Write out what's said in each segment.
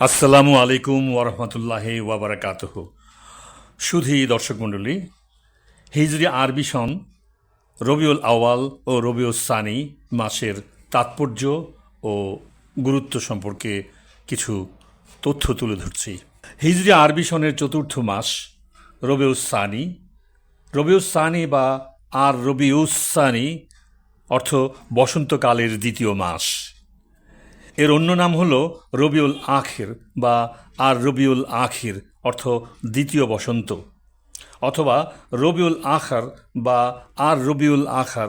আসসালামু আলাইকুম ওরহমতুল্লাহ ওয়াবারাকাতহ সুধী দর্শক মণ্ডলী, হিজরি আরবি সন রবিউল আওয়াল ও রবিউল সানি মাসের তাৎপর্য ও গুরুত্ব সম্পর্কে কিছু তথ্য তুলে ধরছি। হিজরি আরবি সনের চতুর্থ মাস রবিউল সানি। রবিউল সানি বা আর রবিউস সানি অর্থ বসন্তকালের দ্বিতীয় মাস। এর অন্য নাম হল রবিউল আখির বা আর রবিউল আখির, অর্থ দ্বিতীয় বসন্ত। অথবা রবিউল আখার বা আর রবিউল আখার,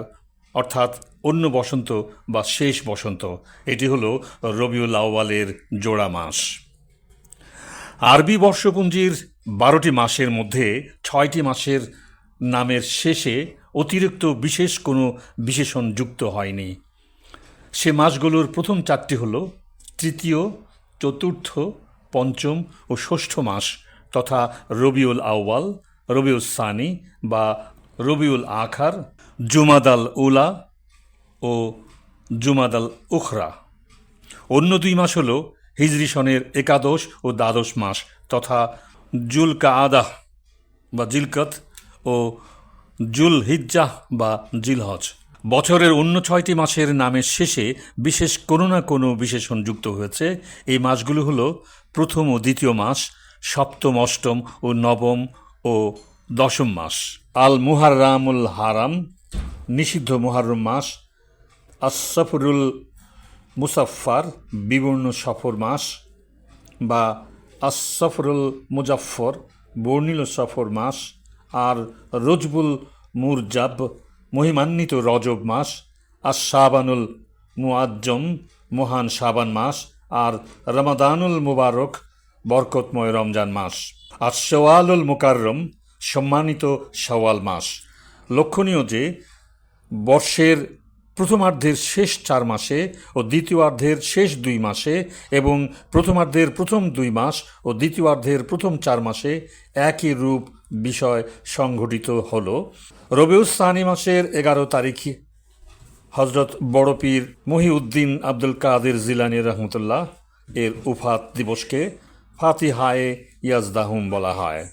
অর্থাৎ অন্য বসন্ত বা শেষ বসন্ত। এটি হল রবিউল আউয়ালের জোড়া মাস। আরবি বর্ষপুঞ্জির বারোটি মাসের মধ্যে ছয়টি মাসের নামের শেষে অতিরিক্ত বিশেষ কোনো বিশেষণ যুক্ত হয়নি। সে মাসগুলোর প্রথম চারটি হল তৃতীয়, চতুর্থ, পঞ্চম ও ষষ্ঠ মাস তথা রবিউল আউয়াল, রবিউল সানি বা রবিউল আখার, জুমাদাল উলা ও জুমাদাল উখরা। অন্য দুই মাস হল হিজরি সনের একাদশ ও দ্বাদশ মাস তথা জুল কাআদাহ বা জিলকত ও জুল হিজ্জাহ বা জিলহজ। বছরের অন্য ছয়টি মাসের নামের শেষে বিশেষ কোনো না কোনো বিশেষণ যুক্ত হয়েছে। এই মাসগুলো হলো প্রথম ও দ্বিতীয় মাস সপ্তম, অষ্টম ও নবম ও দশম মাস আল মুহাররামুল হারাম, নিষিদ্ধ মুহাররম মাস আসফরুল মুসাফফার, বিবর্ণ সফর মাস বা আসফরুল মুজাফফর, বর্ণিল সফর মাস আর রজবুল মুরজাব মহিমান্বিত রজব মাস, আর শাবানুল মুআজ্জম মহান শাবান মাস, আর রমাদানুল মুবারক বরকতময় রমজান মাস, আর সওয়ালুল মুকাররম সম্মানিত সওয়াল মাস। লক্ষণীয় যে, বর্ষের প্রথমার্ধের শেষ চার মাসে ও দ্বিতীয়ার্ধের শেষ দুই মাসে এবং প্রথমার্ধের প্রথম দুই মাস ও দ্বিতীয়ার্ধের প্রথম চার মাসে একই রূপ বিষয় সংঘটিত হল। রবিউস সানি মাসের এগারো তারিখে হজরত বড়পীর মহিউদ্দিন আব্দুল কাদের জিলানি রহমতুল্লাহ এর উফাত দিবসকে ফাতিহায়ে ইয়াজদাহুম বলা হয়।